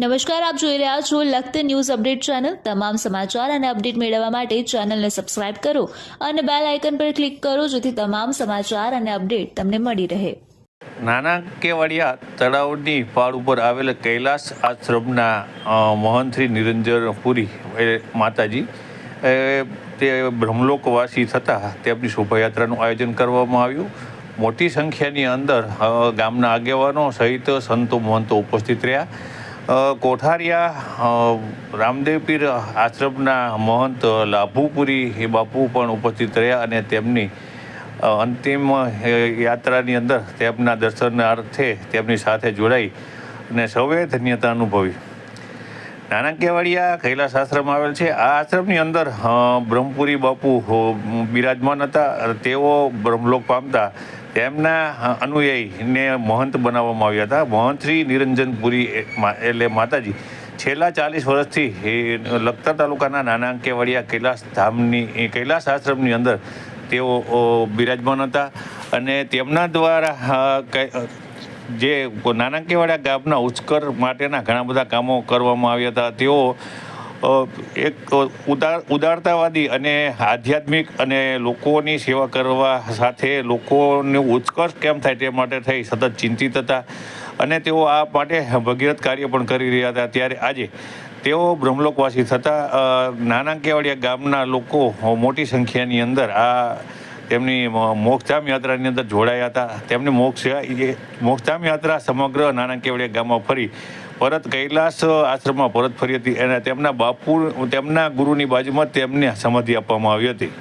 નમસ્કાર, આપ જોઈ રહ્યા છો લખત ન્યૂઝ અપડેટ ચેનલ. તમામ સમાચાર અને અપડેટ મેળવવા માટે ચેનલને સબસ્ક્રાઇબ કરો અને બેલ આઇકન પર ક્લિક કરો જેથી તમામ સમાચાર અને અપડેટ તમને મળી રહે. નાના કેવડિયા તળાવની પાળ ઉપર આવેલા કૈલાસ આશ્રમના મહંત્રી નિરંજનપુરી માતાજી તે બ્રહ્મલોકવાસી થતાં તેમની શોભાયાત્રાનું આયોજન કરવામાં આવ્યું. મોટી સંખ્યાની અંદર ગામના આગેવાનો સહિત સંતો મહંતો ઉપસ્થિત રહ્યા. કોઠારિયા રામદેવપીર રામદેવ પીર આશ્રમના મહંત લાભુપુરી એ બાપુ પણ ઉપસ્થિત રહ્યા અને તેમની અંતિમ યાત્રાની અંદર તેમના દર્શનાર્થે તેમની સાથે જોડાઈ અને સૌએ ધન્યતા અનુભવી. નાણાકીયવાડિયા કૈલાસ આશ્રમ આવેલ છે. આ આશ્રમની અંદર બ્રહ્મપુરી બાપુ બિરાજમાન હતા. તેઓ બ્રહ્મલોક પામતા તેમના અનુયાયીને મહંત બનાવવામાં આવ્યા હતા. મહંત શ્રી નિરંજનપુરી એટલે માતાજી. છેલ્લા ચાલીસ વર્ષથી એ લખતર તાલુકાના નાના કેવડિયા કૈલાસ ધામની કૈલાસ આશ્રમની અંદર તેઓ બિરાજમાન હતા અને તેમના દ્વારા જે નાના કેવાડા ગામના ઉચ્ચકર માટેના ઘણા બધા કામો કરવામાં આવ્યા હતા. તેઓ એક ઉદાર, ઉદારતાવાદી અને આધ્યાત્મિક અને લોકોની સેવા કરવા સાથે લોકોનું ઉત્કર્ષ કેમ થાય તે માટે થઈ સતત ચિંતિત હતા. અને તેઓ આ માટે ભગીરથ કાર્ય પણ કરી રહ્યા હતા. ત્યારે આજે તેઓ બ્રહ્મલોકવાસી થતાં કેવડિયા ગામના લોકો મોટી સંખ્યાની અંદર આ તેમની મોક્ષધામ યાત્રાની અંદર જોડાયા હતા. તેમની મોક્ષ મોક્ષધામ યાત્રા સમગ્ર નાના કેવડિયા ગામમાં ફરી પરત કૈલાસ આશ્રમમાં પરત ફરી હતી અને તેમના બાપુ તેમના ગુરુની બાજુમાં તેમને સમાધિ આપવામાં આવી હતી.